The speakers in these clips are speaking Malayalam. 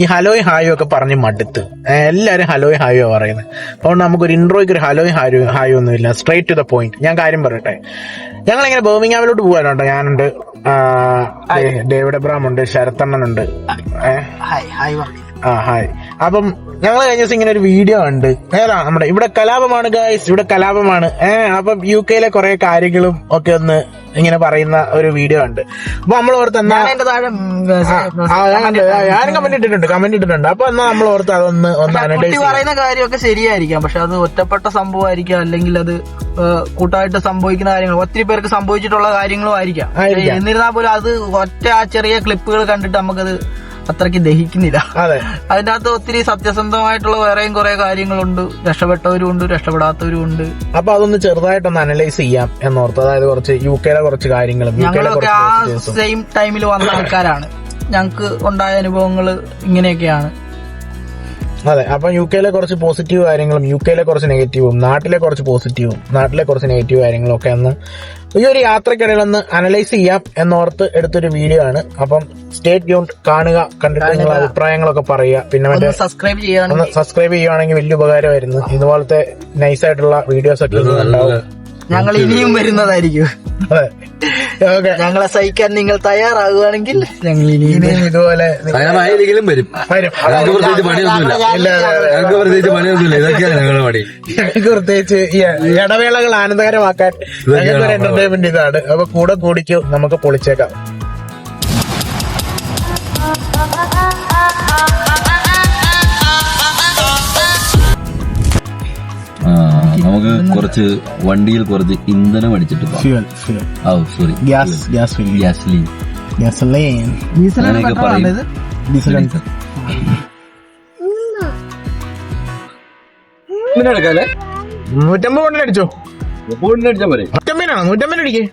ഈ ഹലോയ് ഹായോ ഒക്കെ പറഞ്ഞ് മടുത്ത്. എല്ലാവരും ഹലോയ് ഹായോ പറയുന്നത് അതുകൊണ്ട് നമുക്കൊരു ഇൻട്രോയ്ക്ക് ഒരു ഹലോയ് ഹായോ ഹായോ ഒന്നുമില്ല സ്ട്രേറ്റ് ടു ദ പോയിന്റ് ഞാൻ കാര്യം പറയട്ടെ? ഞങ്ങൾ ഇങ്ങനെ ബേമിങ്ങാമിലോട്ട് പോകാനുണ്ടോ ഞാനുണ്ട് ഡേവിഡ് അബ്രാം ഉണ്ട് ശരത്തണ്ണനുണ്ട്. ഏഹ് ഹായ് ഹായ് പറഞ്ഞു. ആ ഹായ് അപ്പം ഞങ്ങൾ കഴിഞ്ഞ ദിവസം ഇങ്ങനെ ഒരു വീഡിയോ ഉണ്ട് ഏതാ നമ്മുടെ ഇവിടെ കലാപമാണ് ഗായ്സ് ഇവിടെ കലാപമാണ്. ഏഹ് അപ്പം യു കെയിലെ കുറെ കാര്യങ്ങളും ഒക്കെ ഒന്ന് ഇങ്ങനെ പറയുന്ന ഒരു വീഡിയോ ഉണ്ട് അപ്പൊ നമ്മൾ ഓർത്ത് എന്നാ ഞാനും കമന്റ് ഇട്ടിട്ടുണ്ട് കമന്റ് ഇട്ടിട്ടുണ്ട്. അപ്പൊ എന്നാ നമ്മൾ ഓർത്ത് അതൊന്ന് ഒന്ന് പറയുന്ന കാര്യമൊക്കെ ശരിയായിരിക്കാം. പക്ഷെ അത് ഒറ്റപ്പെട്ട സംഭവമായിരിക്കാം. അല്ലെങ്കിൽ അത് കൂട്ടായിട്ട് സംഭവിക്കുന്ന കാര്യങ്ങൾ. ഒത്തിരി പേർക്ക് സംഭവിച്ചിട്ടുള്ള കാര്യങ്ങളും ആയിരിക്കാം. ആയിരിക്കാം. എന്നിരുന്നാൽ പോലും അത് ഒറ്റ ആ ചെറിയ ക്ലിപ്പുകൾ കണ്ടിട്ട് നമുക്കത് അത്രയ്ക്ക് ദഹിക്കുന്നില്ല. അതെ. അതിന്റെ അകത്ത് ഒത്തിരി സത്യസന്ധമായിട്ടുള്ള വേറെയും കുറെ കാര്യങ്ങളുണ്ട്. രക്ഷപ്പെട്ടവരും ഉണ്ട് രക്ഷപ്പെടാത്തവരും ഉണ്ട് അപ്പൊ അതൊന്ന് ചെറുതായിട്ടൊന്ന് അനലൈസ് ചെയ്യാം എന്നോർത്ത്. അതായത് കുറച്ച് യു കെയിലെ കുറച്ച് കാര്യങ്ങളും ഞങ്ങളൊക്കെ ആ സെയിം ടൈമിൽ വന്ന ആൾക്കാരാണ്. ഞങ്ങൾക്ക് ഉണ്ടായ അനുഭവങ്ങൾ ഇങ്ങനെയൊക്കെയാണ്. അതെ അപ്പൊ യു കെയിലെ കുറച്ച് പോസിറ്റീവ് കാര്യങ്ങളും യു കെയിലെ കുറച്ച് നെഗറ്റീവും നാട്ടിലെ കുറച്ച് പോസിറ്റീവും നാട്ടിലെ കുറച്ച് നെഗറ്റീവ് കാര്യങ്ങളും ഒക്കെ ഒന്ന് ഈ ഒരു യാത്രക്കിടയിൽ ഒന്ന് അനലൈസ് ചെയ്യാം എന്നോർത്ത് എടുത്തൊരു വീഡിയോ ആണ്. അപ്പം സ്റ്റേറ്റ് യൂണ്ട് കാണുക കണ്ടിട്ട് നിങ്ങളുടെ അഭിപ്രായങ്ങളൊക്കെ പറയുക. പിന്നെ മറ്റേ സബ്സ്ക്രൈബ് ചെയ്യാൻ ഒന്ന് സബ്സ്ക്രൈബ് ചെയ്യുവാണെങ്കിൽ വലിയ ഉപകാരമായിരുന്നു. ഇതുപോലത്തെ നൈസ് ആയിട്ടുള്ള വീഡിയോസ് ഒക്കെ ഉണ്ടാവും. ഞങ്ങൾ ഇനിയും വരുന്നതായിരിക്കും. ഞങ്ങളെ സഹിക്കാൻ നിങ്ങൾ തയ്യാറാകുകയാണെങ്കിൽ ഞങ്ങൾ ഇനിയും ഇതുപോലെ തയ്യാറായില്ലെങ്കിലും വരും. ഞങ്ങൾക്ക് പ്രത്യേകിച്ച് ഇടവേളകൾ ആനന്ദകരമാക്കാൻ ഞങ്ങൾക്ക് ഒരു എന്റർടൈൻമെന്റ് ഇതാണ്. അപ്പൊ കൂടെ കൂടിക്കും നമുക്ക് പൊളിച്ചേക്കാം. നമുക്ക് കുറച്ച് വണ്ടിയിൽ കുറച്ച് ഇന്ധനം അടിച്ചിട്ട്. Fuel fuel ah sorry gas gas filling gasoline gasoline അങ്ങനെയൊക്കെ പറയും. ഡീസൽ എടുക്കാല്ലേ നൂറ്റമ്പത് കൊണ്ടിൽ അടിച്ചോ? അടിച്ചാൽ പോരെ. നൂറ്റമ്പതിനാണോ നൂറ്റമ്പതിനടിക്കേ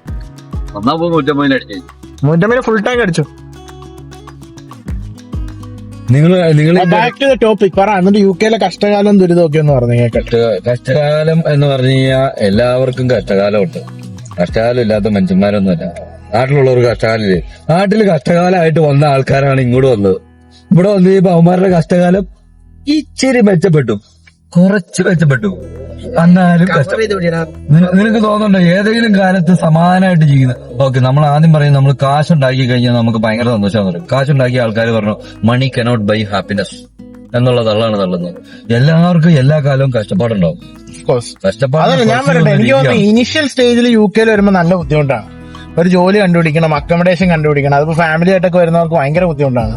പോകും അടിച്ചേ നൂറ്റമ്പതിന് ഫുൾ ടാങ്ക് അടിച്ചോ? നിങ്ങൾ നിങ്ങൾ ബാക്ക് ടു ദ ടോപ്പിക് പറ എന്നിട്ട് യു കെയിലെ കഷ്ടകാലം ദുരിതമൊക്കെ എന്ന് പറഞ്ഞു കേട്ടെ കഷ്ടകാലം എന്ന് പറഞ്ഞു കഴിഞ്ഞാൽ എല്ലാവർക്കും കഷ്ടകാലമുണ്ട്. കഷ്ടകാലം ഇല്ലാത്ത മനുഷ്യന്മാരൊന്നുമില്ല. നാട്ടിലുള്ളവർ കഷ്ടകാലില്ലേ നാട്ടിൽ കഷ്ടകാലമായിട്ട് വന്ന ആൾക്കാരാണ് ഇങ്ങോട്ട് വന്നത്. ഇവിടെ വന്നു കഴിയുമ്പോ അവന്മാരുടെ കഷ്ടകാലം ഇച്ചിരി മെച്ചപ്പെട്ടു. കുറച്ച് മെച്ചപ്പെട്ടു എന്നാലും നിനക്ക് തോന്നുന്നുണ്ടോ ഏതെങ്കിലും കാലത്ത് സമാനമായിട്ട് ജീവിക്കുന്നത് ഓക്കെ നമ്മൾ ആദ്യം പറയും നമ്മൾ കാശ് ഉണ്ടാക്കി കഴിഞ്ഞാൽ നമുക്ക് ഭയങ്കര സന്തോഷം പറയും കാശുണ്ടാക്കിയ ആൾക്കാർ പറഞ്ഞു മണി കനോട്ട് ബൈ ഹാപ്പിനെസ് എന്നുള്ള തള്ളാണ് തള്ളുന്നത്. എല്ലാവർക്കും എല്ലാ കാലവും കഷ്ടപ്പാടുണ്ടാവും. കഷ്ടപ്പാട് അതല്ല ഞാൻ പറയട്ടെ എനിക്ക് തോന്നുന്നു ഇനിഷ്യൽ സ്റ്റേജിൽ യു കെയിൽ വരുമ്പോൾ നല്ല ബുദ്ധിമുട്ടാണ്. ഒരു ജോലി കണ്ടുപിടിക്കണം അക്കോമഡേഷൻ കണ്ടുപിടിക്കണം അതിപ്പോ ഫാമിലി ആയിട്ടൊക്കെ വരുന്നവർക്ക് ഭയങ്കര ബുദ്ധിമുട്ടാണ്.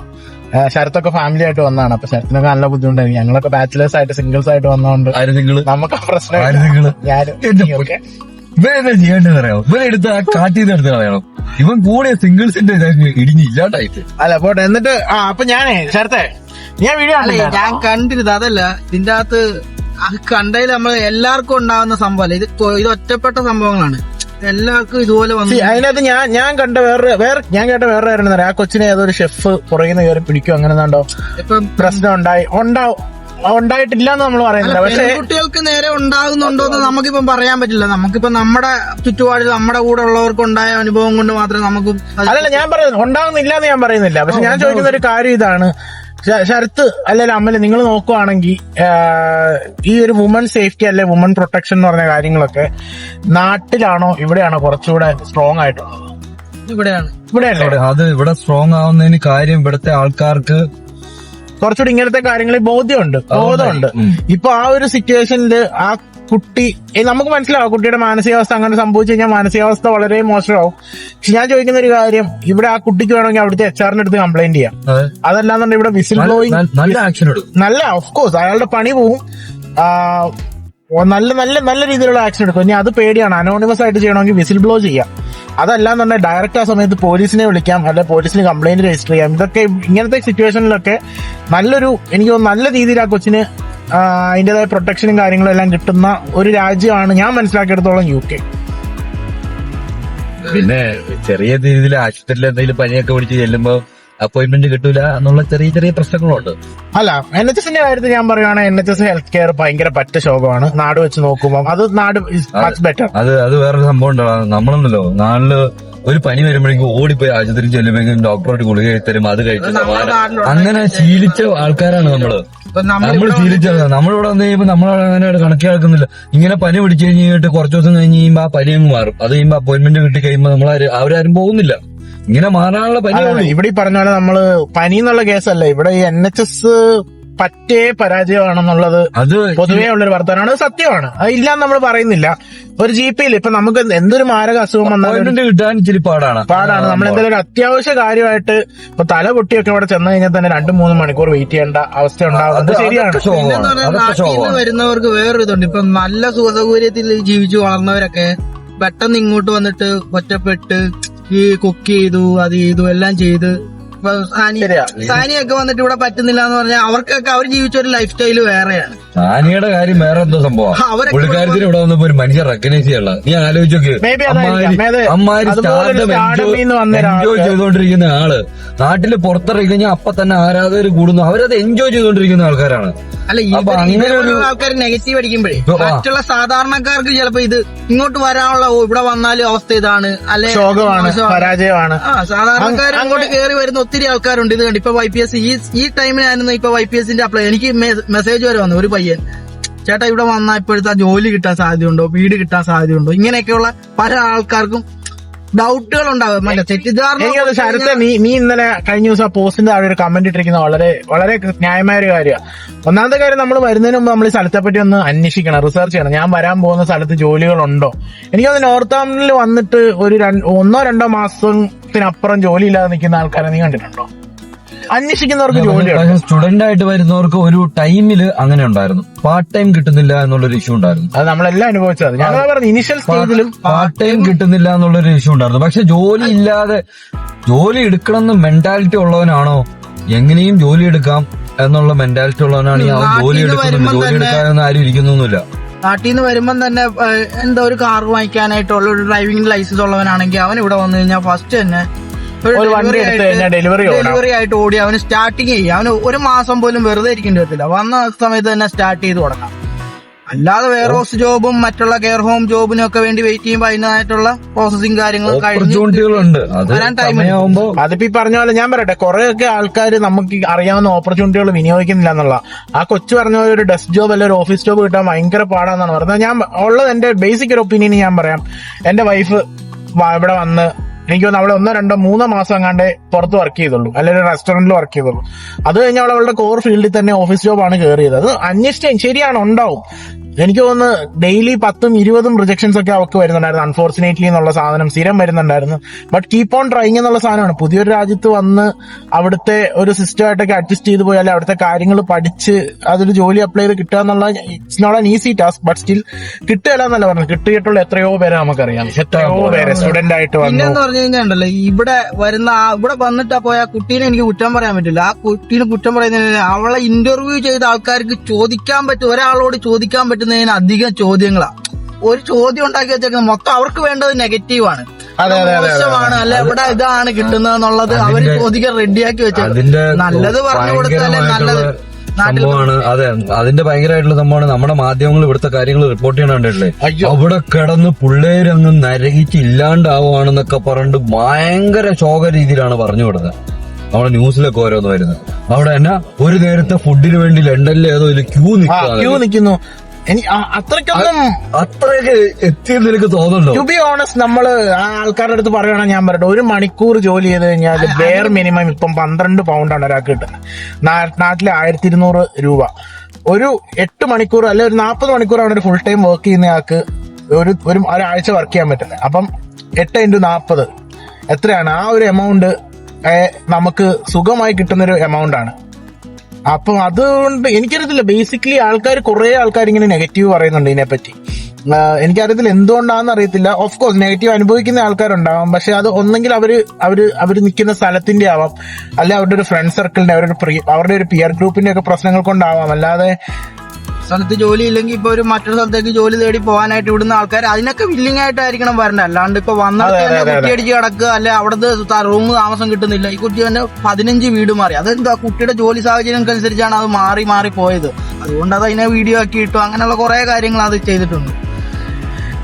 ശരത്തൊക്കെ ഫാമിലി ആയിട്ട് വന്നതാണ് അപ്പൊ ശരത്തിനൊക്കെ നല്ല ബുദ്ധിമുട്ടായിരുന്നു ഞങ്ങളൊക്കെ ബാച്ചിലേഴ്സ് ആയിട്ട് സിംഗിൾസ് ആയിട്ട് വന്നതുകൊണ്ട് ആരും നിങ്ങൾ നമുക്ക് ആ ആര് പ്രശ്നം ഞാനും എന്താ ചെയ്യേണ്ടത് അറിയാമോ ഇവൻ എടുത്ത് ആ കാട്ടിൽ നിന്ന് എടുത്ത് കളയണം. ഇവൻ കൂടെ സിംഗിൾസിന്റെ ഇടിഞ്ഞ് ഇല്ലാണ്ടായിട്ട്. അല്ല പോട്ടെ. എന്നിട്ട് ആ അപ്പൊ ഞാനേ ശരത്തെ ഞാൻ വീഡിയോ അല്ലേ ഞാൻ കണ്ടിരുന്നത് അതല്ല. ഇതിന്റെ അകത്ത് അത് കണ്ടതിൽ നമ്മൾ എല്ലാവർക്കും ഉണ്ടാവുന്ന സംഭവമല്ല ഇത് ഇത് ഒറ്റപ്പെട്ട സംഭവങ്ങളാണ്. എല്ലാവർക്കും ഇതുപോലെ വന്നു. അതിനകത്ത് ഞാൻ ഞാൻ കണ്ട വേറെ വേറെ ഞാൻ കേട്ട വേറെ ആരാണെന്ന് പറയാം ആ കൊച്ചിനെ ഏതൊരു ഷെഫ് പുറകിൽ നിന്ന് കയറി പിടിക്കും അങ്ങനെ എന്താണ്ടോ ഇപ്പം പ്രശ്നം ഉണ്ടായി. ഉണ്ടാവും ഉണ്ടായിട്ടില്ല എന്ന് നമ്മൾ പറയുന്നില്ല. പക്ഷെ കുട്ടികൾക്ക് നേരെ ഉണ്ടാകുന്നുണ്ടോ എന്ന് നമുക്കിപ്പം പറയാൻ പറ്റില്ല. നമുക്കിപ്പോ നമ്മുടെ ചുറ്റുപാടിൽ നമ്മുടെ കൂടെ ഉള്ളവർക്ക് ഉണ്ടായ അനുഭവം കൊണ്ട് മാത്രമേ നമുക്ക് അത് അതല്ല ഞാൻ പറയുന്നത് ഉണ്ടാകുന്നില്ല എന്ന് ഞാൻ പറയുന്നില്ല. പക്ഷെ ഞാൻ ചോദിക്കുന്ന ഒരു കാര്യം ഇതാണ്. ശരത്ത് അല്ലെങ്കിൽ അമ്മൽ നിങ്ങൾ നോക്കുവാണെങ്കിൽ ഈ ഒരു വുമൺ സേഫ്റ്റി അല്ലെ വുമൺ പ്രൊട്ടക്ഷൻ എന്ന് പറഞ്ഞ കാര്യങ്ങളൊക്കെ നാട്ടിലാണോ ഇവിടെയാണോ കുറച്ചുകൂടെ സ്ട്രോങ് ആയിട്ടുള്ളത്? ഇവിടെയാണ്. ഇവിടെയല്ലേ? അത് ഇവിടെ സ്ട്രോങ് ആവുന്നതിന് കാര്യം ഇവിടുത്തെ ആൾക്കാർക്ക് കുറച്ചുകൂടി ഇങ്ങനത്തെ കാര്യങ്ങളിൽ ബോധ്യമുണ്ട് ബോധമുണ്ട്. ഇപ്പൊ ആ ഒരു സിറ്റുവേഷനിൽ ആ കുട്ടി നമുക്ക് മനസ്സിലാവും കുട്ടിയുടെ മാനസികാവസ്ഥ അങ്ങനെ സംഭവിച്ചു കഴിഞ്ഞാൽ മാനസികാവസ്ഥ വളരെ മോശമാവും. പക്ഷെ ഞാൻ ചോദിക്കുന്ന ഒരു കാര്യം ഇവിടെ ആ കുട്ടിക്ക് വേണമെങ്കിൽ അവിടുത്തെ എച്ച് ആറിന്റെ അടുത്ത് കംപ്ലൈന്റ് ചെയ്യാം. അതെ, അതല്ലാന്നുണ്ടെങ്കിൽ ഇവിടെ വിസിൽ ബ്ലോയിങ് നല്ല- ആക്ഷൻ നല്ല ഓഫ് കോഴ്സ് അയാളുടെ പണി പോവും. നല്ല നല്ല നല്ല രീതിയിലുള്ള ആക്ഷൻ എടുക്കും. ഇനി അത് പേടിയാണ്. അനോണിമസ് ആയിട്ട് ചെയ്യണമെങ്കിൽ വിസിൽ ബ്ലോ ചെയ്യാം. അതല്ലാന്നുണ്ടെങ്കിൽ ഡയറക്റ്റ് ആ സമയത്ത് പോലീസിനെ വിളിക്കാം. അല്ലെ പോലീസിന് കംപ്ലൈന്റ് രജിസ്റ്റർ ചെയ്യാം. ഇതൊക്കെ ഇങ്ങനത്തെ സിറ്റുവേഷനിലൊക്കെ നല്ലൊരു എനിക്ക് തോന്നുന്നു നല്ല രീതിയിൽ ആ കൊച്ചിന് ആ, അതിന്റേതായ പ്രൊട്ടക്ഷനും കാര്യങ്ങളും എല്ലാം കിട്ടുന്ന ഒരു രാജ്യമാണ് ഞാൻ മനസ്സിലാക്കിയെടുത്തോളം യു കെ. പിന്നെ ചെറിയ രീതിയിൽ ആശുപത്രിയിൽ എന്തെങ്കിലും പനിയൊക്കെ പിടിച്ച് ചെല്ലുമ്പോൾ അപ്പോയിന്റ്മെന്റ് കിട്ടൂല എന്നുള്ള ചെറിയ ചെറിയ പ്രശ്നങ്ങളുണ്ട്. അല്ല എൻ എച്ച് എസിന്റെ കാര്യത്തിൽ ഞാൻ പറയുകയാണെങ്കിൽ N H S health care ഭയങ്കര പറ്റ ശോകമാണ്. നാട് വെച്ച് നോക്കുമ്പോൾ അത് നാട് ബെറ്റർ അത് അത് വേറൊരു സംഭവം ഉണ്ടല്ലോ. നമ്മളൊന്നല്ലോ നാളിൽ ഒരു പനി വരുമ്പോഴേക്കും ഓടിപ്പോയി ആശുപത്രി ചെല്ലുമ്പോഴേക്കും ഡോക്ടറോട് ഗുളിക കഴിത്തരും തരും അത് കഴിച്ച്. അങ്ങനെ ശീലിച്ച ആൾക്കാരാണ് നമ്മൾ. നമ്മൾ നമ്മൾ ശീലിച്ചത് നമ്മളിവിടെ വന്നു കഴിയുമ്പോൾ നമ്മളവിടെ അങ്ങനെ കണക്കാക്കുന്നില്ല ഇങ്ങനെ പനി പിടിച്ചു കഴിഞ്ഞിട്ട് കുറച്ചു ദിവസം കഴിഞ്ഞ് കഴിയുമ്പോൾ ആ പനി അങ്ങ് മാറും. അത് കഴിയുമ്പോൾ അപ്പോയിന്റ്മെന്റ് കിട്ടി കഴിയുമ്പോൾ നമ്മൾ അവരാരും പോകുന്നില്ല. ഇങ്ങനെ മാറാനുള്ള പനി ഇവിടെ ഈ പറഞ്ഞ പോലെ നമ്മൾ പനി എന്നുള്ള കേസല്ല. ഇവിടെ ഈ എൻ എച്ച് എസ് പറ്റേ പരാജയമാണെന്നുള്ളത് അത് പൊതുവേ ഉള്ളൊരു വർത്തമാനമാണ്. സത്യമാണ്. ഇല്ല നമ്മൾ പറയുന്നില്ല. ഒരു ജി പി ഇപ്പൊ നമുക്ക് എന്തൊരു മാരക അസുഖം വന്നാലും കിട്ടാൻ ഇച്ചിരി പാടാണ്. പാടാണ്. നമ്മൾ എന്തെങ്കിലും ഒരു അത്യാവശ്യ കാര്യമായിട്ട് ഇപ്പൊ തല പൊട്ടിയൊക്കെ ഇവിടെ ചെന്ന് കഴിഞ്ഞാൽ തന്നെ രണ്ടു മൂന്ന് മണിക്കൂർ വെയിറ്റ് ചെയ്യേണ്ട അവസ്ഥ ഉണ്ടാവും. അത് ശരിയാണ്. വരുന്നവർക്ക് വേറൊരു ഇതുണ്ട് ഇപ്പൊ നല്ല സുഖസൗകര്യത്തിൽ ജീവിച്ചു വളർന്നവരൊക്കെ പെട്ടെന്ന് ഇങ്ങോട്ട് വന്നിട്ട് ഒറ്റപ്പെട്ട് ഈ കുക്ക് ചെയ്തു അത് ചെയ്തു എല്ലാം ചെയ്ത്. സാനിയൊക്കെ വന്നിട്ട് ഇവിടെ പറ്റുന്നില്ല എന്ന് പറഞ്ഞാൽ അവർക്കൊക്കെ അവർ ജീവിച്ച ഒരു ലൈഫ് സ്റ്റൈൽ വേറെയാണ്. സാനിയുടെ കാര്യം വേറെ എന്തോ സംഭവം. പുള്ളിക്കാരത്തിന് ഇവിടെ വന്നപ്പോ ഒരു മനുഷ്യ റെക്കഗ്നൈസ് ചെയ്യല്ല നീ ആലോചിച്ചോക്ക് അമ്മാരി എൻജോയ് ചെയ്തോണ്ടിരിക്കുന്ന ആൾ. നാട്ടിൽ പുറത്തിറങ്ങി കഴിഞ്ഞാൽ അപ്പൊ തന്നെ ആരാധകർ കൂടുന്നു. അവരത് എൻജോയ് ചെയ്തോണ്ടിരിക്കുന്ന ആൾക്കാരാണ്. അല്ല അപ്പൊ ഇവർ അങ്ങനെ ഒരു- ആൾക്കാർ നെഗറ്റീവ് അടിക്കുമ്പോഴേ. മറ്റുള്ള സാധാരണക്കാർക്ക് ചിലപ്പോ ഇത് ഇങ്ങോട്ട് വരാനുള്ള ഇവിടെ വന്നാലും അവസ്ഥ ഇതാണ്. അല്ലെ? ശോകമാണ് പരാജയമാണ്. സാധാരണക്കാർ അങ്ങോട്ട് കയറി വരുന്ന ഒത്തിരി ആൾക്കാരുണ്ട്. ഇത് കണ്ട് ഇപ്പൊ വൈ പി എസ് ഈ ഈ ടൈമിലായിരുന്നു ഇപ്പൊ വൈ പി എസിന്റെ അപ്ലൈ എനിക്ക് മെസ്സേജ് വരെ വന്നു. ഒരു പയ്യൻ ചേട്ടാ ഇവിടെ വന്നാൽ ഇപ്പോഴത്തെ ജോലി കിട്ടാൻ സാധ്യതയുണ്ടോ? വീട് കിട്ടാൻ സാധ്യതയുണ്ടോ? ഇങ്ങനെയൊക്കെയുള്ള പല ആൾക്കാർക്കും ഡൗട്ടുകൾ ഉണ്ടാകും തെറ്റിദ്ധാരണ എനിക്കത് നീ നീ ഇന്നലെ കഴിഞ്ഞ ദിവസം പോസ്റ്റിന്റെ താഴെ ഒരു കമന്റ് ഇട്ടിരിക്കുന്ന വളരെ വളരെ ന്യായമായ ഒരു കാര്യമാണ് ഒന്നാമത്തെ കാര്യം നമ്മൾ വരുന്നതിന് മുമ്പ് നമ്മൾ ഈ സ്ഥലത്തെ പറ്റി ഒന്ന് അന്വേഷിക്കണം റിസർച്ച് ചെയ്യണം. ഞാൻ വരാൻ പോകുന്ന സ്ഥലത്ത് ജോലികളുണ്ടോ? എനിക്കൊന്ന് നോർത്ത് ആംപ്ടണിൽ വന്നിട്ട് ഒരു ഒന്നോ രണ്ടോ മാസത്തിനപ്പുറം ജോലി ഇല്ലാതെ നിൽക്കുന്ന ആൾക്കാരെ നീ കണ്ടിട്ടുണ്ടോ? അന്വേഷിക്കുന്നവർക്ക് ജോലിയാണ് സ്റ്റുഡന്റ് ആയിട്ട് വരുന്നവർക്ക് ഒരു ടൈമിൽ അങ്ങനെ ഉണ്ടായിരുന്നു. പാർട്ട് ടൈം കിട്ടുന്നില്ല എന്നുള്ളൊരു ഇഷ്യൂ ഉണ്ടായിരുന്നു. അത് നമ്മളെല്ലാം അനുഭവിച്ചത്. ഞാൻ പറഞ്ഞു ഇനിഷ്യൽ സ്റ്റേജിലും പാർട്ട് ടൈം കിട്ടുന്നില്ല എന്നുള്ളൊരു ഇഷ്യൂ ഉണ്ടായിരുന്നു. പക്ഷെ ജോലി ഇല്ലാതെ ജോലി എടുക്കണം എന്ന് മെന്റാലിറ്റി ഉള്ളവനാണോ? എങ്ങനെയും ജോലി എടുക്കാം എന്നുള്ള മെന്റാലിറ്റി ഉള്ളവനാണ് ഈ ജോലി എടുക്കുന്നത്. ജോലി എടുക്കാനൊന്നും ആരും ഇരിക്കുന്നൊന്നുമില്ല. നാട്ടിൽ നിന്ന് വരുമ്പം തന്നെ എന്താ ഒരു കാർ വാങ്ങിക്കാനായിട്ടുള്ള ഒരു ഡ്രൈവിംഗ് ലൈസൻസ് ഉള്ളവനാണെങ്കിൽ അവൻ ഇവിടെ വന്നു കഴിഞ്ഞാൽ ഫസ്റ്റ് തന്നെ ഒരു വണ്ടി എടുത്ത് കഴിഞ്ഞാൽ ഡെലിവറി ഓടാം. ഡെലിവറി ആയിട്ട് ഓടി അവന് സ്റ്റാർട്ടിങ് ചെയ്യും. അവന് ഒരു മാസം പോലും വെറുതെ ഇരിക്കേണ്ടി വരത്തില്ല. വന്ന സമയത്ത് തന്നെ സ്റ്റാർട്ട് ചെയ്ത് തുടങ്ങാം അല്ലാതെ വെയർ ഹൗസ് ജോബും മറ്റുള്ള കെയർ ഹോം ജോബിനും ഒക്കെ വേണ്ടി വെയിറ്റ് ചെയ്യുമ്പോൾ അതിനായിട്ടുള്ള പ്രോസസിംഗ് കാര്യങ്ങളും ഓപ്പർച്യൂണിറ്റികളുണ്ട് അതിപ്പോ ഈ പറഞ്ഞ പോലെ ഞാൻ പറയട്ടെ കുറെയൊക്കെ ആൾക്കാർ നമുക്ക് അറിയാവുന്ന ഓപ്പർച്യൂണിറ്റികൾ വിനിയോഗിക്കുന്നില്ല എന്നുള്ള. ആ കൊച്ചു പറഞ്ഞ പോലെ ഒരു ഡെസ്ക് ജോബ് അല്ലെങ്കിൽ ഒരു ഓഫീസ് ജോബ് കിട്ടാൻ ഭയങ്കര പാടാന്നാണ് പറഞ്ഞത്. ഞാൻ ഉള്ളത് എന്റെ ബേസിക് ഒരു ഒപ്പീനിയൻ ഞാൻ പറയാം. എന്റെ വൈഫ് ഇവിടെ വന്ന് എനിക്ക് തോന്നുന്നു അവളെ ഒന്നോ രണ്ടോ മൂന്നോ മാസം എങ്ങാണ്ട് പുറത്ത് വർക്ക് ചെയ്തുള്ളൂ. അല്ലെങ്കിൽ റെസ്റ്റോറന്റിൽ വർക്ക് ചെയ്തുള്ളൂ. അത് കഴിഞ്ഞ് അവൾ അവളുടെ കോർ ഫീൽഡിൽ തന്നെ ഓഫീസ് ജോബാണ് കയറിയത് അത് അന്വേഷിച്ചു ശരിയാണ്? ഉണ്ടാവും. എനിക്ക് തോന്നുന്നു ഡെയിലി പത്തും ഇരുപതും റിജക്ഷൻസ് ഒക്കെ അവർക്ക് വരുന്നുണ്ടായിരുന്നു. അൺഫോർച്ചുനേറ്റ്ലി എന്നുള്ള സാധനം സ്ഥിരം വരുന്നുണ്ടായിരുന്നു. ബട്ട് കീപ്പ് ഓൺ ട്രൈങ് എന്നുള്ള സാധനമാണ്. പുതിയൊരു രാജ്യത്ത് വന്ന് അവിടുത്തെ ഒരു സിസ്റ്റമായിട്ടൊക്കെ അഡ്ജസ്റ്റ് ചെയ്ത് പോയാൽ അവിടുത്തെ കാര്യങ്ങൾ പഠിച്ച് അതൊരു ജോലി അപ്ലൈ ചെയ്ത് കിട്ടുക എന്നുള്ള it's not an easy task but still കിട്ടുകയല്ല എന്നല്ല പറഞ്ഞു കിട്ടിയിട്ടുള്ള എത്രയോ പേരെ നമുക്കറിയാം. എത്രയോ പേര് സ്റ്റുഡന്റ് ആയിട്ട് വന്നു. പറഞ്ഞു കഴിഞ്ഞാൽ ഇവിടെ വരുന്ന ഇവിടെ വന്നിട്ട് പോയ കുട്ടീനെ എനിക്ക് കുറ്റം പറയാൻ പറ്റില്ല. ആ കുട്ടീനെ കുറ്റം പറയുന്നതിന് അവളെ ഇന്റർവ്യൂ ചെയ്ത ആൾക്കാർക്ക് ചോദിക്കാൻ പറ്റും. ഒരാളോട് ചോദിക്കാൻ പറ്റുന്നതിന് അധികം ചോദ്യങ്ങളാ. ഒരു ചോദ്യം ഉണ്ടാക്കി വെച്ചേക്കുന്നത് മൊത്തം അവർക്ക് വേണ്ടത് നെഗറ്റീവാണ്. മോശമാണ് അല്ലെ? ഇവിടെ ഇതാണ് കിട്ടുന്നത് എന്നുള്ളത് അവർ ചോദിക്കാൻ റെഡിയാക്കി വെച്ചത് നല്ലത് പറഞ്ഞു കൊടുത്താലേ നല്ലത് സംഭവമാണ്. അതെ അതിന്റെ ഭയങ്കരമായിട്ടുള്ള സംഭവമാണ് നമ്മുടെ മാധ്യമങ്ങൾ ഇവിടുത്തെ കാര്യങ്ങൾ റിപ്പോർട്ട് ചെയ്യണ കണ്ടിട്ടില്ലേ? അവിടെ കിടന്ന് പിള്ളേരങ്ങ് നരകിച്ച് ഇല്ലാണ്ടാവുകയാണെന്നൊക്കെ പറഞ്ഞിട്ട് ഭയങ്കര ശോക രീതിയിലാണ് പറഞ്ഞു വിടുന്നത്. നമ്മുടെ ന്യൂസിലൊക്കെ ഓരോന്ന് വരുന്നത്. അവിടെ എന്നാ ഒരു നേരത്തെ ഫുഡിന് വേണ്ടി ലണ്ടനിൽ ഏതോ ക്യൂ ക്യൂ നിൽക്കുന്നു. അത്രയ്ക്കൊന്നും അത്രയൊക്കെ എത്തിയെന്ന് എനിക്ക് തോന്നുന്നുണ്ടോ? ടു ബി ഓണസ്റ്റ് നമ്മൾ ആ ആൾക്കാരുടെ അടുത്ത് പറയണ ഞാൻ പറയട്ടെ. ഒരു മണിക്കൂർ ജോലി ചെയ്ത് കഴിഞ്ഞാൽ ബെയർ മിനിമം ഇപ്പം പന്ത്രണ്ട് പൗണ്ടാണ് ഒരാൾക്ക് കിട്ടുന്നത് നാട്ടിലെ ആയിരത്തി ഇരുന്നൂറ് രൂപ. ഒരു എട്ട് മണിക്കൂർ അല്ലെ ഒരു നാൽപ്പത് മണിക്കൂറാണ് ഒരു ഫുൾ ടൈം വർക്ക് ചെയ്യുന്ന ആൾക്ക് ഒരു ഒരു ഒരാഴ്ച വർക്ക് ചെയ്യാൻ പറ്റുന്നത്. അപ്പം എട്ട് ഇന്റു നാൽപ്പത് എത്രയാണ്? ആ ഒരു എമൗണ്ട് നമുക്ക് സുഖമായി കിട്ടുന്നൊരു എമൗണ്ട് ആണ്. അപ്പം അതുകൊണ്ട് എനിക്കറിയത്തില്ല. ബേസിക്കലി ആൾക്കാർ കുറെ ആൾക്കാർ ഇങ്ങനെ നെഗറ്റീവ് പറയുന്നുണ്ട് ഇതിനെപ്പറ്റി. എനിക്കറിയത്തില്ല എന്തുകൊണ്ടാണെന്ന് അറിയത്തില്ല. ഓഫ് കോഴ്സ് നെഗറ്റീവ് അനുഭവിക്കുന്ന ആൾക്കാരുണ്ടാവാം. പക്ഷെ അത് ഒന്നെങ്കിൽ അവർ അവർ അവർ നിൽക്കുന്ന സ്ഥലത്തിന്റെ ആവാം. അല്ലെ അവരുടെ ഒരു ഫ്രണ്ട് സർക്കിളിന്റെ അവരുടെ അവരുടെ ഒരു പിയർ ഗ്രൂപ്പിന്റെ ഒക്കെ പ്രശ്നങ്ങൾ കൊണ്ടാവാം. അല്ലാതെ സ്ഥലത്ത് ജോലി ഇല്ലെങ്കിൽ ഇപ്പൊ ഒരു മറ്റൊരു സ്ഥലത്തേക്ക് ജോലി തേടി പോകാനായിട്ട് ഇവിടുന്ന ആൾക്കാർ അതിനൊക്കെ വില്ലിംഗ് ആയിട്ടായിരിക്കണം വരേണ്ടത്. അല്ലാണ്ട് ഇപ്പൊ വന്നിട്ട് തന്നെ. കുട്ടിയടിച്ച് കിടക്കുക അല്ലെ അവിടുത്തെ റൂം താമസം കിട്ടുന്നില്ല. ഈ കുട്ടി തന്നെ പതിനഞ്ച് വീട് മാറി. അതെന്താ കുട്ടിയുടെ ജോലി സാഹചര്യം അനുസരിച്ചാണ് അത് മാറി മാറി പോയത്. അതുകൊണ്ട് അത് അതിനെ വീഡിയോ ആക്കി ഇട്ടു. അങ്ങനെയുള്ള കുറെ കാര്യങ്ങൾ അത് ചെയ്തിട്ടുണ്ട്.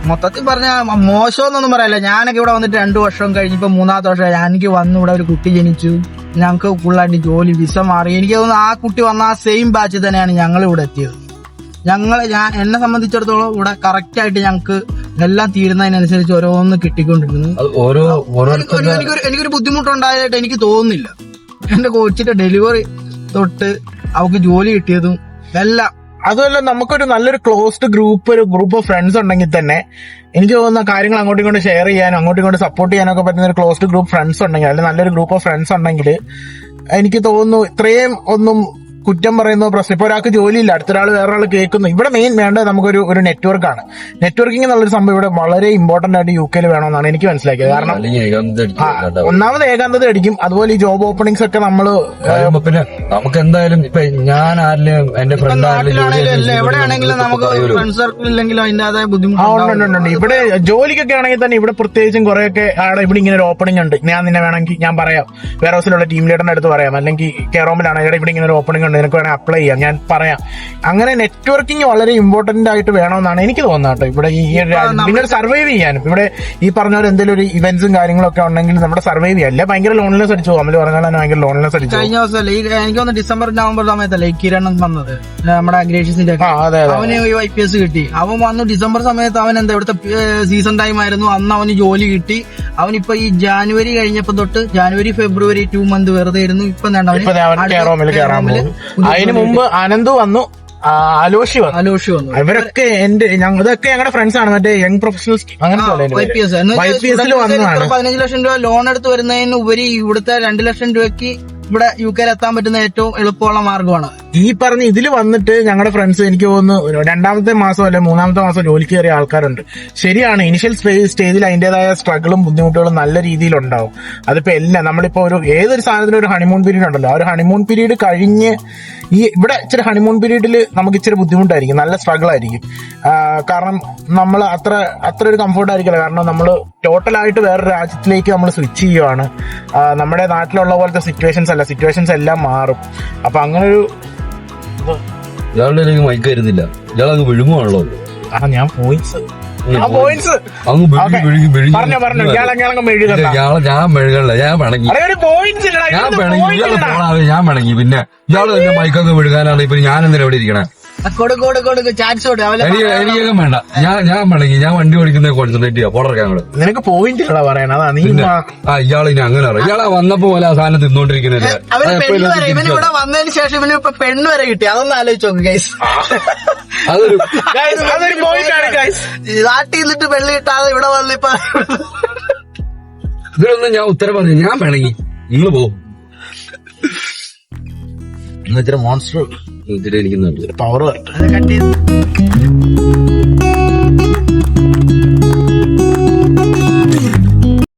മൊത്തത്തിൽ പറഞ്ഞ മോശമെന്നൊന്നും പറയല്ല. ഞാനൊക്കെ ഇവിടെ വന്നിട്ട് രണ്ടു വർഷം കഴിഞ്ഞിപ്പോ മൂന്നാമത്തെ വർഷം എനിക്ക് വന്നു ഇവിടെ ഒരു കുട്ടി ജനിച്ചു. ഞങ്ങൾക്ക് ഫുള്ളായിട്ട് ജോലി വിസ മാറി. എനിക്ക് തോന്നുന്നു ആ കുട്ടി വന്ന ആ സെയിം ബാച്ചിൽ തന്നെയാണ് ഞങ്ങൾ ഇവിടെ എത്തിയത്. ഞങ്ങൾ ഞാൻ എന്നെ സംബന്ധിച്ചിടത്തോളം ഇവിടെ കറക്റ്റ് ആയിട്ട് ഞങ്ങൾക്ക് എല്ലാം തീരുന്നതിനനുസരിച്ച് ഓരോന്ന് കിട്ടിക്കൊണ്ടിരുന്നു ഓരോ എനിക്കൊരു എനിക്കൊരു ബുദ്ധിമുട്ടുണ്ടായതായിട്ട് എനിക്ക് തോന്നുന്നില്ല. എന്റെ കോച്ചിന്റെ ഡെലിവറി തൊട്ട് അവക്ക് ജോലി കിട്ടിയതും എല്ലാം. അതുമല്ല നമുക്കൊരു നല്ലൊരു ക്ലോസ്ഡ് ഗ്രൂപ്പ് ഒരു ഗ്രൂപ്പ് ഓഫ് ഫ്രണ്ട്സ് ഉണ്ടെങ്കിൽ തന്നെ എനിക്ക് തോന്നുന്ന കാര്യങ്ങൾ അങ്ങോട്ടും ഇങ്ങോട്ട് ഷെയർ ചെയ്യാനും അങ്ങോട്ടും ഇങ്ങോട്ട് സപ്പോർട്ട് ചെയ്യാനൊക്കെ പറ്റുന്ന ഒരു ക്ലോസ്ഡ് ഗ്രൂപ്പ് ഫ്രണ്ട്സ് ഉണ്ടെങ്കിൽ അല്ലെങ്കിൽ നല്ലൊരു ഗ്രൂപ്പ് ഓഫ് ഫ്രണ്ട്സ് ഉണ്ടെങ്കിൽ എനിക്ക് തോന്നുന്നു ഇത്രയും ഒന്നും കുറ്റം പറയുന്ന പ്രശ്നം. ഇപ്പൊ ഒരാൾക്ക് ജോലിയില്ല അടുത്തൊരാൾ വേറൊരാൾ കേൾക്കുന്നു. ഇവിടെ മെയിൻ വേണ്ടത് നമുക്കൊരു ഒരു നെറ്റ്വർക്ക് ആണ്. നെറ്റ്വർക്കിംഗ് എന്നുള്ളൊരു സംഭവം ഇവിടെ വളരെ ഇമ്പോർട്ടന്റ് ആയിട്ട് യു കെയിൽ വേണമെന്നാണ് എനിക്ക് മനസ്സിലാക്കിയത്. കാരണം ഒന്നാമത് ഏകാന്തത അടിക്കും. അതുപോലെ ഈ ജോബ് ഓപ്പണിംഗ്സ് ഒക്കെ നമ്മൾ പിന്നെ നമുക്ക് എന്തായാലും ഇപ്പൊ ഞാൻ ആരിലും എന്റെ ഫ്രണ്ട് എവിടെയാണെങ്കിലും നമുക്ക് ഫ്രണ്ട് സർക്കിൾ ഇവിടെ ജോലിക്കൊക്കെ ആണെങ്കിൽ തന്നെ ഇവിടെ പ്രത്യേകിച്ചും കുറെയൊക്കെ ആടെ ഇവിടെ ഇങ്ങനെ ഒരു ഓപ്പണിംഗ് ഉണ്ട്. ഞാൻ നിന്നെ വേണമെങ്കിൽ ഞാൻ പറയാം. വേറെ ഹൗസിലുള്ള ടീം ലീഡറിന്റെ അടുത്ത് പറയാം. അല്ലെങ്കിൽ കെറോമിലാണെങ്കിൽ ഇവിടെ ഇങ്ങനെ ഒരു ഓപ്പണിംഗ് ഉണ്ട്. നിനക്ക് വേണമെങ്കിൽ അപ്ലൈ ചെയ്യാം. ഞാൻ പറയാം. അങ്ങനെ നെറ്റ്വർക്കിംഗ് വളരെ ഇമ്പോർട്ടന്റ് ആയിട്ട് വേണമെന്നാണ് എനിക്ക് തോന്നുന്നത് കേട്ടോ. ഇവിടെ ഈ പിന്നെ സർവൈവ് ചെയ്യാനും ഇവിടെ ഈ പറഞ്ഞ പോലെ എന്തെങ്കിലും ഒരു ഇവന്റ്സും കാര്യങ്ങളൊക്കെ ഉണ്ടെങ്കിൽ നമ്മുടെ സർവൈവ് ചെയ്യാം. അല്ലെ ഭയങ്കര ലോൺലെസ് അടിച്ചു പോകും. അമൽ പറഞ്ഞാൽ ഭയങ്കര ലോൺലെസ് അടിച്ചു കഴിഞ്ഞ ഈ എനിക്ക് തോന്നുന്നു ഡിസംബർ നവംബർ സമയത്തല്ലേ ഈ കിരണം വന്നത് നമ്മുടെ ഗ്രേഷ്യസിന്റെ ആ അതെ അതെ അവന് ഈ ഐ പി എസ് കിട്ടി. അവൻ വന്നു ഡിസംബർ സമയത്ത് അവൻ എന്താ ഇവിടുത്തെ സീസൺ ടൈം ആയിരുന്നു. അന്ന് അവന് ജോലി കിട്ടി. അവനിപ്പോ ഈ ജാനുവരി കഴിഞ്ഞപ്പോ തൊട്ട് ജാനുവരി ഫെബ്രുവരി ടു മന്ത് വെറുതെ ഇരുന്നു. ഇപ്പൊ അതിന് മുമ്പ് അനന്തു വന്നു. ആലോഷി അലോഷി വന്നു. അലോഷി വന്നു. ഇവരൊക്കെ എന്റെ ഇതൊക്കെ ഞങ്ങളുടെ ഫ്രണ്ട്സ് ആണ്. മറ്റേ യങ് പ്രൊഫഷണൽസ് അങ്ങനെ വന്നതാണ്. പതിനഞ്ച് ലക്ഷം രൂപ ലോൺ എടുത്ത് വരുന്നതിന് ഉപരി ഇവിടുത്തെ രണ്ട് ലക്ഷം രൂപയ്ക്ക് ഇവിടെ യു കെയിൽ എത്താൻ പറ്റുന്ന ഏറ്റവും എളുപ്പമുള്ള മാർഗമാണ് ഈ പറഞ്ഞ ഇതിൽ വന്നിട്ട് ഞങ്ങളുടെ ഫ്രണ്ട്സ് എനിക്ക് തോന്നുന്നു രണ്ടാമത്തെ മാസം അല്ലെ മൂന്നാമത്തെ മാസം ജോലിക്ക് കയറിയ ആൾക്കാരുണ്ട്. ശരിയാണ് ഇനിഷ്യൽ സ്റ്റേജിൽ അതിന്റേതായ സ്ട്രഗിളും ബുദ്ധിമുട്ടുകളും നല്ല രീതിയിൽ ഉണ്ടാവും അതിപ്പോ എല്ലാം നമ്മളിപ്പോ ഒരു ഏതൊരു സാധനത്തിനും ഒരു ഹണിമൂൺ പീരീഡ് ഉണ്ടല്ലോ. ആ ഒരു ഹണിമൂൺ പീരീഡ് കഴിഞ്ഞ് ഈ ഇവിടെ ഇച്ചിരി ഹണിമൂൺ പീരീഡിൽ നമുക്ക് ഇച്ചിരി ബുദ്ധിമുട്ടായിരിക്കും നല്ല സ്ട്രഗിൾ ആയിരിക്കും. കാരണം നമ്മൾ അത്ര അത്ര ഒരു കംഫർട്ട് ആയിരിക്കില്ല. കാരണം നമ്മൾ ടോട്ടലായിട്ട് വേറെ രാജ്യത്തിലേക്ക് നമ്മൾ സ്വിച്ച് ചെയ്യുവാണ്. നമ്മുടെ നാട്ടിലുള്ള പോലത്തെ സിറ്റുവേഷൻസ് അല്ല സിറ്റുവേഷൻസ് എല്ലാം മാറും. അപ്പൊ അങ്ങനെ ഒരു ഇയാളുടെ ഇടയിൽ മൈക്ക് വരുന്നില്ല ഇയാൾ അങ്ങ് വിഴുങ്ങുവാണല്ലോ. ആ ഞാൻ പോയിന്റ്സ് അങ്ങ് വിഴുങ്ങി വിഴുങ്ങി പറഞ്ഞു പറഞ്ഞോ. മെഴുകണ്ട ഇയാളെ ഞാൻ മെഴുകണ്ട ഞാൻ പിണങ്ങി. ഞാൻ പിണങ്ങി ഇയാൾ. ഞാൻ പിണങ്ങി. പിന്നെ ഇയാൾ തന്നെ മൈക്കൊക്കെ വിഴുകാനാണ്. ഇപ്പൊ ഞാൻ എന്തിനാ ഇവിടെ ഇരിക്കണേ? കൊടുക്ക് കൊടുക്ക് കൊടുക്ക് ചാൻസ് എനിക്കൊക്കെ വേണ്ട. ഞാൻ ഞാൻ പിണങ്ങി ഞാൻ വണ്ടി ഓടിക്കുന്ന കോൺസെൻട്രേറ്റ് ചെയ്യാം. നിനക്ക് പോയിന്റ് ഇല്ലടാ പറയണ അതാ നീ പിന്നെ ആ ഇയാൾ ഇനി അങ്ങനെ ഇയാളെ വന്നപ്പോ പോലെ ആ സാധനം തിന്നോണ്ടിരിക്കുന്നില്ല അവന് പെണ്ണ് വരെ ഇവന് ഇവിടെ വന്നതിന് ശേഷം ഇവന് ഇപ്പൊ പെണ്ണ് വരെ കിട്ടി. അതൊന്ന് ആലോചിച്ച് നോക്ക് ഗൈസ് അതൊരു അതൊരു പോയിന്റ് ആണ് ഗൈസ് നാട്ടിൽ നിന്നിട്ട് പെണ്ണ് കിട്ടാതെ ഇവിടെ വന്നിപ്പോ ഇതിലൊന്നും ഞാൻ ഉത്തരം പറഞ്ഞു. ഞാൻ പിണങ്ങി. നിങ്ങൾ പോകും മോൺസ്റ്റർ ഇതിലിരിക്കുന്നുണ്ട്. പവർ കട്ട് ചെയ്ത്.